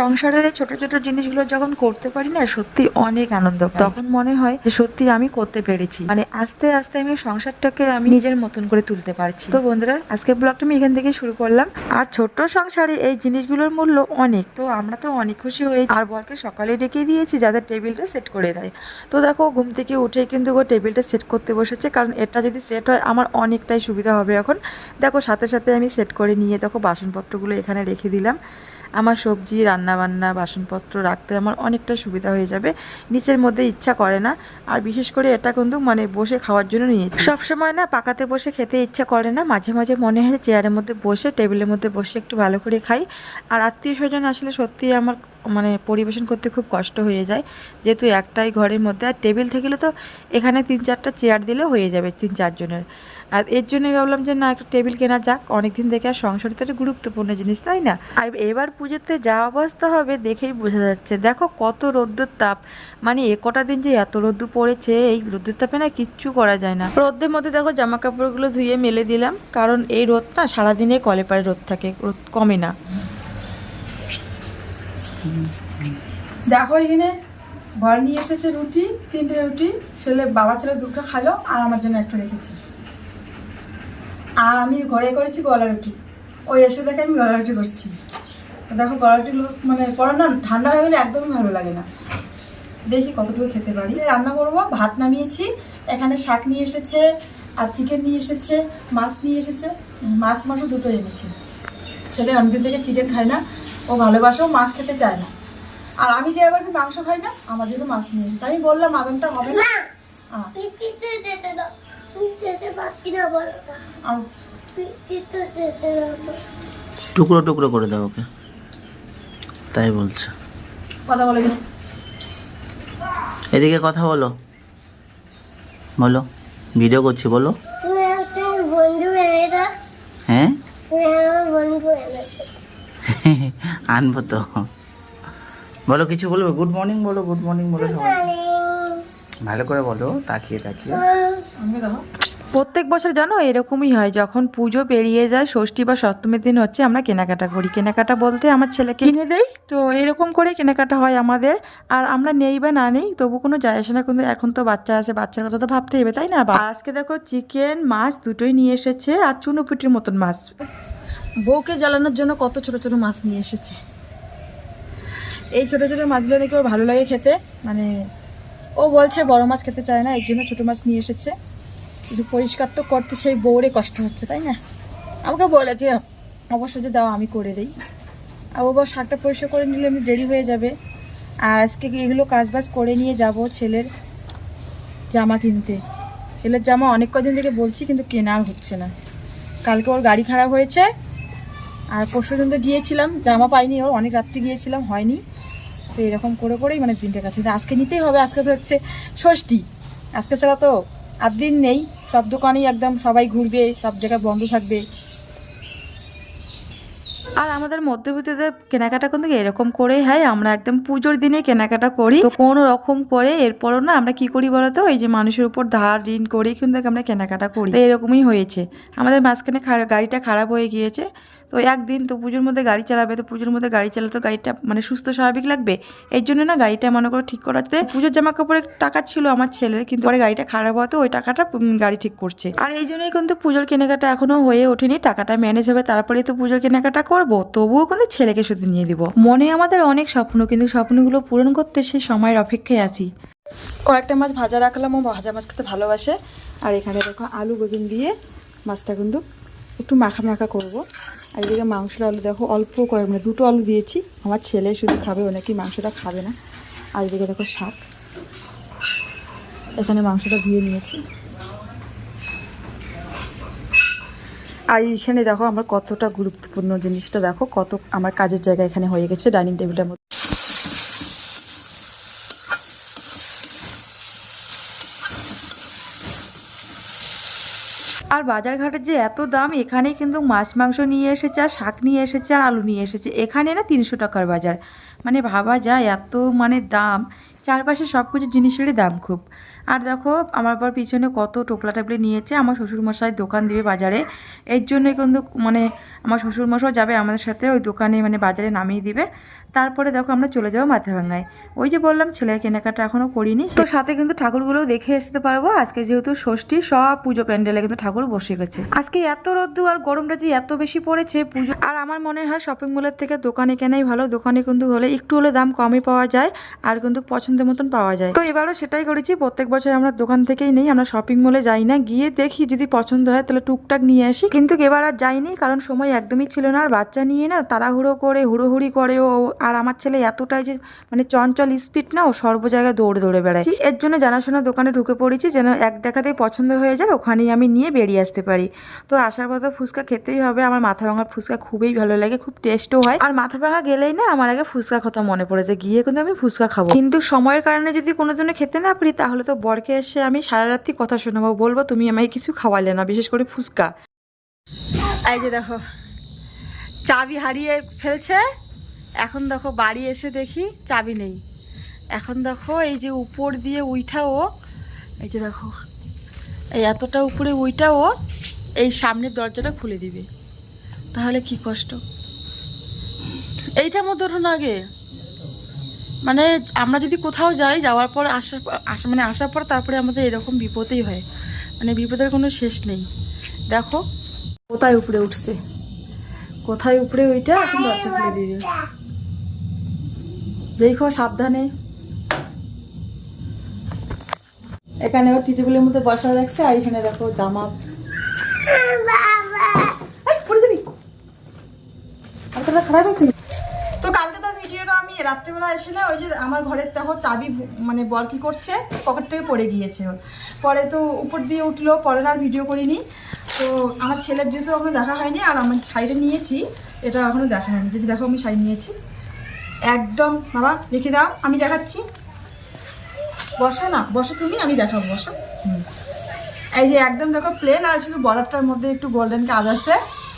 সংসারের ছোট ছোট জিনিসগুলো যখন করতে পারি না, সত্যি অনেক আনন্দ তখন মনে হয় যে সত্যি আমি করতে পেরেছি। মানে আস্তে আস্তে আমি সংসারটাকে আমি নিজের মতন করে তুলতে পারছি। তো বন্ধুরা আজকে ব্লগটা আমি এখান থেকে শুরু করলাম। আর ছোট্ট সংসারে এই জিনিসগুলোর মূল্য অনেক। তো আমরা তো অনেক খুশি হয়েছি। আর বরকে সকালে ডেকে দিয়েছি যাদের টেবিলটা সেট করে দেয়। তো দেখো, ঘুম থেকে উঠে কিন্তু ও টেবিলটা সেট করতে বসেছে। কারণ এটা যদি সেট হয়, আমার অনেকটাই সুবিধা হবে এখন। দেখো, সাথে সাথে আমি সেট করে নিয়ে দেখো, বাসনপত্রগুলো এখানে রেখে দিলাম। আমার সবজি রান্না বান্না বাসনপত্র রাখতে আমার অনেকটা সুবিধা হয়ে যাবে। নিচের মধ্যে ইচ্ছা করে না। আর বিশেষ করে এটা কিন্তু মানে বসে খাওয়ার জন্য নিয়েছি। সবসময় না পাকাতে বসে খেতে ইচ্ছা করে না। মাঝে মাঝে মনে হয় চেয়ারের মধ্যে বসে, টেবিলের মধ্যে বসে একটু ভালো করে খাই। আর আত্মীয় স্বজন আসলে সত্যিই আমার মানে পরিবেশন করতে খুব কষ্ট হয়ে যায়। যেহেতু একটাই ঘরের মধ্যে আর টেবিল থাকলে তো এখানে তিন চারটা চেয়ার দিলে হয়ে যাবে তিন চারজনের। আর এর জন্যই ভাবলাম যে না, একটা টেবিল কেনা যাক। অনেকদিন থেকে আর সংসারে তো একটা গুরুত্বপূর্ণ জিনিস, তাই না? আর এবার পুজোতে যা অবস্থা হবে দেখেই বোঝা যাচ্ছে। দেখো কত রোদ্দুর তাপ। মানে এ কটা দিন যে এত রোদ্দুর পড়েছে, এই রোদ্দুর তাপে না কিচ্ছু করা যায় না। রোদ্দের মধ্যে দেখো জামা কাপড়গুলো ধুয়ে মেলে দিলাম। কারণ এই রোদ না সারাদিনে কলে পারে রোদ থাকে, রোদ কমে না। দেখো এখানে ঘর নিয়ে এসেছে রুটি, তিনটে রুটি, ছেলে বাবা ছেলে দুটো খালো, আর আমার জন্য একটা রেখেছি। আর আমি ঘরে করেছি গলা রুটি। ওই এসে দেখে আমি গলা রুটি করছি। দেখো গলা রুটি মানে পরে না, ঠান্ডা হয়ে গেলে একদমই ভালো লাগে না। দেখি কতটুকু খেতে পারি। রান্না করব, ভাত নামিয়েছি। এখানে শাক নিয়ে এসেছে, আর চিকেন নিয়ে এসেছে, মাছ নিয়ে এসেছে। মাছ, মাংস দুটো এনেছে। ছেলে অনেকদিন থেকে চিকেন খায় না ও ভালোবাসে ও মাছ খেতে চায় না। আর আমি যে এবার মাংস খাই না আমার জন্য মাছ নিয়ে এসেছে। আমি বললাম মাদনটা হবে না? তো। টুকরো টুকরো করে দাও ওকে। তাই বলছে। কথা বলে কিনা এদিকে কথা বলো। বলো। ভিডিও করছি বলো তুমি একটা বন্ধু এনে দাও হ্যাঁ তুমি আমার বন্ধু এনেছো আনব তো। বলো, কিছু বলবে? গুড মর্নিং বলো গুড মর্নিং বলো সবাই। ভালো করে বলো, তাকিয়ে তাকিয়ে। প্রত্যেক বছর জানো, এরকমই হয়, যখন পুজো পেরিয়ে যায়, ষষ্ঠী বা সপ্তমীর দিন হচ্ছে, আমরা কেনাকাটা করি। কেনাকাটা বলতে আমার ছেলেকে কিনে দেই, তো এরকম করে কেনাকাটা হয় আমাদের। আর আমরা নেই বা না নেই, তবু কোনো যায় আসে না, কিন্তু এখন তো বাচ্চা আছে, বাচ্চার কথা তো ভাবতে হবে, তাই না? আজকে দেখো, চিকেন, মাছ দুটোই নিয়ে এসেছে, আর চুনোপুটির মতন মাছ। বউকে জ্বালানোর জন্য কত ছোট ছোট মাছ নিয়ে এসেছে। এই ছোট ছোট মাছগুলো নাকি ওর ভালো লাগে খেতে। মানে ও বলছে বড় মাছ খেতে চায় না এই জন্য ছোটো মাছ নিয়ে এসেছে। কিন্তু পরিষ্কার তো করতে, সেই বউরে কষ্ট হচ্ছে, তাই না? আমাকে বলে যে অবশ্যই যে দাও, আমি করে দিই। আর ও বউ শাকটা পরিষ্কার করে নিলে এমনি দেরি হয়ে যাবে। আর আজকে এগুলো কাজ বাজ করে নিয়ে যাব ছেলের জামা কিনতে? ছেলের জামা অনেক কদিন থেকে বলছি, কিন্তু কেনা আর হচ্ছে না। কালকে ওর গাড়ি খারাপ হয়েছে। আর পরশু দিন তো গিয়েছিলাম, জামা পাইনি ওর, অনেক রাত্রি গিয়েছিলাম, হয়নি। তো এরকম করে করেই মানে দিনটা কাছে। আজকে নিতেই হবে, আজকে তো হচ্ছে ষষ্ঠী। আজকে ছাড়া তো আর দিন নেই, সব দোকানেই একদম সবাই ঘুরবে, সব জায়গায় বন্ধ থাকবে। আর আমাদের মধ্যবিত্তদের কেনাকাটা কিন্তু এরকম করেই, হয়, আমরা একদম পুজোর দিনে কেনাকাটা করি। তো কোনো রকম করে এরপরও না, আমরা কি করি বলতো এই যে মানুষের উপর ধার, ঋণ করেই কিন্তু আমরা কেনাকাটা করি। তো এরকমই হয়েছে। আমাদের মাঝখানে গাড়িটা খারাপ হয়ে গিয়েছে। তো একদিন তো পুজোর মধ্যে গাড়ি চালাবে, তো পুজোর মধ্যে গাড়ি চালাতে তো গাড়িটা মানে সুস্থ, স্বাভাবিক লাগবে। এর জন্য না গাড়িটা মনে করে ঠিক করাতে পুজোর জামা কাপড়ের টাকা ছিল আমার ছেলের, কিন্তু পরে গাড়িটা খারাপ হওয়াতে ওই টাকাটা গাড়ি ঠিক করছে। আর এই জন্যই কিন্তু পুজোর কেনাকাটা এখনও হয়ে ওঠেনি, টাকাটা ম্যানেজ হবে তারপরে তো পুজোর কেনাকাটা করব। তবুও কিন্তু ছেলেকে শুধু নিয়ে দিব। মনে আমাদের অনেক স্বপ্ন, কিন্তু স্বপ্নগুলো পূরণ করতে সেই সময়ের অপেক্ষায় আছি। কয়েকটা মাছ ভাজা রাখলাম, ও ভাজা মাছ খেতে ভালোবাসে। আর এখানে দেখো আলু বেগুন দিয়ে মাছটা কিন্তু একটু মাখা মাখা করব। আর এদিকে মাংসটা আলু দেখো, অল্প কয়েক মানে দুটো আলু দিয়েছি। আমার ছেলে শুধু খাবে, ও নাকি মাংসটা খাবে না। আর এদিকে দেখো শাক। এখানে মাংসটা ধুয়ে নিয়েছি। আর এইখানে দেখো আমার কতটা গুরুত্বপূর্ণ জিনিসটা দেখো, কত আমার কাজের জায়গা এখানে হয়ে গেছে, ডাইনিং টেবিলটার মধ্যে। আর বাজার ঘাটের যে এত দাম এখানে কিন্তু মাছ, মাংস নিয়ে এসেছে, আর শাক নিয়ে এসেছে, আর আলু নিয়ে এসেছে। এখানে না তিনশো টাকার বাজার। মানে ভাবা যায় এত মানে দাম। চারপাশে সব কিছু জিনিসেরই দাম খুব। আর দেখো, আমার পর পিছনে কত টোপলা টাপলে নিয়েছে, আমার শ্বশুরমশাই দোকান দিবে বাজারে। এর জন্যই কিন্তু মানে আমার শ্বশুরমশাই যাবে আমাদের সাথে, ওই দোকানে মানে বাজারে নামিয়ে দিবে। তারপরে দেখো আমরা চলে যাব মাথা ভাঙায় ওই যে বললাম, ছেলের কেনাকাটা এখনও করিনি। তো সাথে কিন্তু ঠাকুরগুলো দেখে আসতে পারব। আজকে যেহেতু ষষ্ঠী, সব পুজো প্যান্ডেলে কিন্তু ঠাকুর বসে গেছে। আজকে এত রোদ্দু আর গরমটা যে এত বেশি পড়েছে, পুজো আর আমার মনে হয় শপিং মলের থেকে দোকানে কেনাই ভালো। দোকানে কিন্তু হলে একটু হলে দাম কমই পাওয়া যায় আর কিন্তু পছন্দের মতন পাওয়া যায়। তো এবারও সেটাই করেছি, প্রত্যেক বছর আমরা দোকান থেকেই নেই, আমরা শপিং মলে যাই না। গিয়ে দেখি যদি পছন্দ হয় তাহলে টুকটাক নিয়ে আসি। কিন্তু এবার আর যাইনি, কারণ সময় একদমই ছিল না। আর বাচ্চা নিয়ে না তাড়াহুড়ো করে, হুড়োহুড়ি করে ও আর আমার ছেলে এতটাই যে মানে চঞ্চল স্পিড না ও সর্ব জায়গায় দৌড়ে দৌড়ে বেড়ায়। এর জন্য জানাশোনা দোকানে ঢুকে পড়েছি যেন এক দেখাতেই পছন্দ হয়ে যায় ওখানেই আমি নিয়ে বেরিয়ে আসতে পারি। তো আসার কথা ফুচকা খেতেই হবে আমার মাথা ভাঙার ফুচকা খুবই ভালো লাগে খুব টেস্টও হয়। আর মাথা ভাঙা গেলেই না আমার আগে ফুচকা কথা মনে পড়ে যে গিয়ে কিন্তু আমি ফুচকা খাব। কিন্তু সময়ের কারণে যদি কোনো দিনে খেতে না পারি তাহলে তো বরকে এসে আমি সারা রাত্রি কথা শোনাবো বলব তুমি আমায় কিছু খাওয়ালে না বিশেষ করে ফুচকা। এই যে দেখো চাবি হারিয়ে ফেলছে। এখন দেখো বাড়ি এসে দেখি চাবি নেই। এখন দেখো এই যে উপর দিয়ে উইঠা ও, এই যে দেখো, এই এতটা উপরে উইটা ও, এই সামনের দরজাটা খুলে দিবে। তাহলে কি কষ্ট? এইটা মধ্যে ধরুন আগে। মানে আমরা যদি কোথাও যাই, যাওয়ার পর আসার আসা মানে আসার পর তারপরে আমাদের এরকম বিপদেই হয়। মানে বিপদের কোনো শেষ নেই। দেখো, কোথায় উপরে উঠছে? কোথায় উপরে ওইটা এখন দরজা খুলে দিবে। দেখো, সাবধানে। এখানে ও টি টেবিলের মধ্যে বসা রাখছে আর এখানে দেখো জামা। খারাপ হয়েছে তো কালকে ভিডিওটা আমি রাত্রেবেলা এসে ওই যে আমার ঘরের দেখো চাবি মানে বর কি করছে, পকেট থেকে পড়ে গিয়েছে পরে তো উপর দিয়ে উঠল, পরে আর ভিডিও করিনি। তো আমার ছেলের ড্রেসও এখনও দেখা হয়নি, আর আমার শাড়িটা নিয়েছি এটা এখনও দেখা হয়নি। যদি দেখো আমি শাড়ি নিয়েছি। একদম বাবা রেখে দাও আমি দেখাচ্ছি। বসো না বসো তুমি আমি দেখাবো বসো। এই যে একদম দেখো প্লেন আর শুধু বর্ডারটার মধ্যে একটু গোল্ডেন কাজ আছে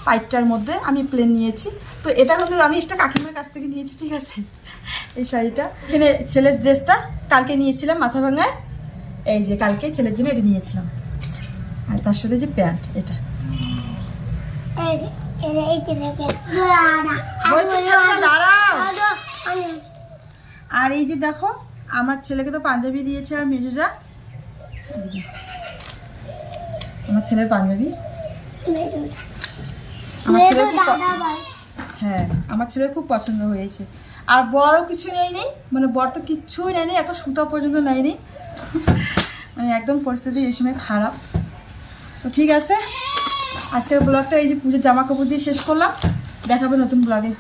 পাইপটার মধ্যে আমি প্লেন নিয়েছি। তো এটা কিন্তু আমি একটা কাকিমার কাছ থেকে নিয়েছি ঠিক আছে? এই শাড়িটা। এখানে ছেলের ড্রেসটা কালকে নিয়েছিলাম মাথা ভাঙায়। এই যে কালকে ছেলের জন্য এটা নিয়েছিলাম। আর তার সাথে যে প্যান্ট এটা। দাঁড়াও। আর এই যে দেখো আমার ছেলেকে তো পাঞ্জাবি দিয়েছে আর মেজুজা। আমার ছেলের পাঞ্জাবি? আমার হ্যাঁ আমার ছেলের খুব পছন্দ হয়েছে। আর বড়ও কিছু নেই নেই মানে বড় তো কিচ্ছুই নেয়নি একটা সুতা পর্যন্ত নেয়নি। মানে একদম পরিস্থিতি এই সময় খারাপ। তো ঠিক আছে আজকের ব্লগটা এই যে পুজোর জামা কাপড় দিয়ে শেষ করলাম। দেখাবে নতুন ব্লগে।